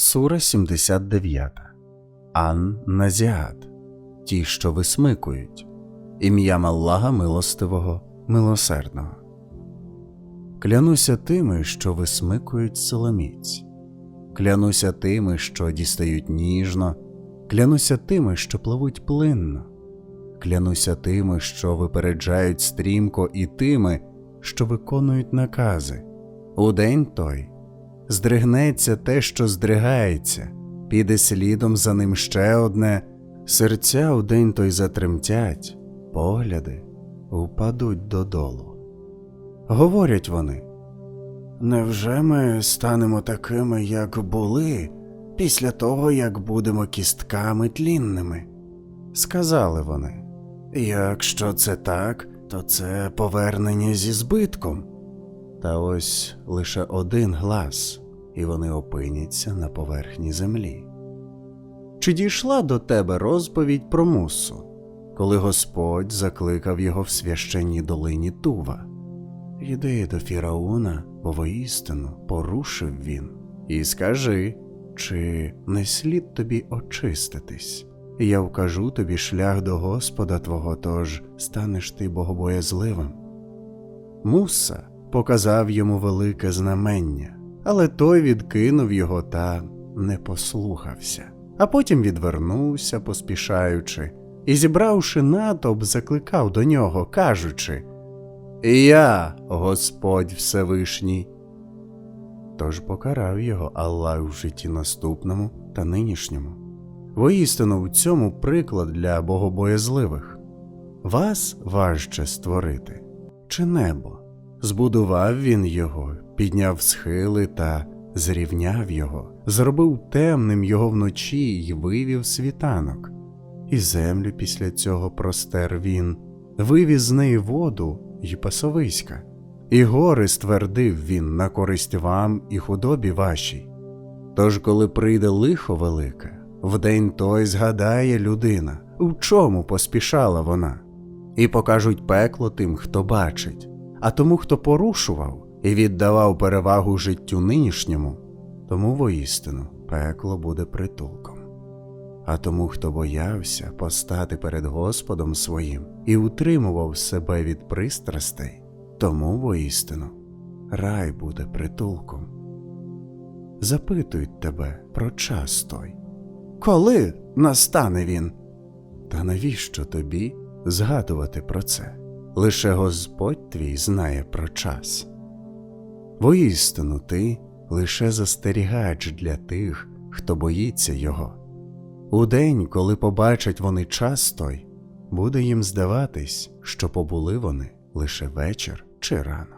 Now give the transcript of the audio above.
Сура 79. Ан Назіат. Ті, що висмикують. Ім'ям Аллаха милостивого, милосердного. Клянуся тими, що висмикують соломіць. Клянуся тими, що дістають ніжно. Клянуся тими, що пливуть плинно. Клянуся тими, що випереджають стрімко, і тими, що виконують накази. У день той здригнеться те, що здригається, піде слідом за ним ще одне, серця у день той затремтять, погляди впадуть додолу. Говорять вони. Невже ми станемо такими, як були, після того, як будемо кістками тлінними? Сказали вони. Якщо це так, то це повернення зі збитком. Та ось лише один глас, і вони опиняться на поверхні землі. Чи дійшла до тебе розповідь про мусу, коли Господь закликав його в священній долині Тува? Йди до Фірауна, бо воістину порушив він, і скажи, чи не слід тобі очиститись? Я вкажу тобі шлях до Господа твого, тож станеш ти богобоязливим. Муса показав йому велике знамення, але той відкинув його та не послухався, а потім відвернувся, поспішаючи, і, зібравши натовп, закликав до нього, кажучи Я, Господь Всевишній. Тож покарав його Аллах в житті наступному та нинішньому. Воістину в цьому приклад для богобоязливих вас важче створити, чи небо. Збудував він його, підняв схили та зрівняв його, зробив темним його вночі й вивів світанок, і землю після цього простер він, вивіз з неї воду й пасовиська, і гори ствердив він на користь вам і худобі вашій. Тож, коли прийде лихо велике, в день той згадає людина, в чому поспішала вона, і покажуть пекло тим, хто бачить. А тому, хто порушував і віддавав перевагу життю нинішньому, тому воістину пекло буде притулком. А тому, хто боявся постати перед Господом своїм і утримував себе від пристрастей, тому воістину рай буде притулком. Запитують тебе про час той. Коли настане він? Та навіщо тобі згадувати про це? Лише Господь твій знає про час. Воістину ти лише застерігач для тих, хто боїться його. У день, коли побачать вони час той, буде їм здаватись, що побули вони лише вечір чи рано.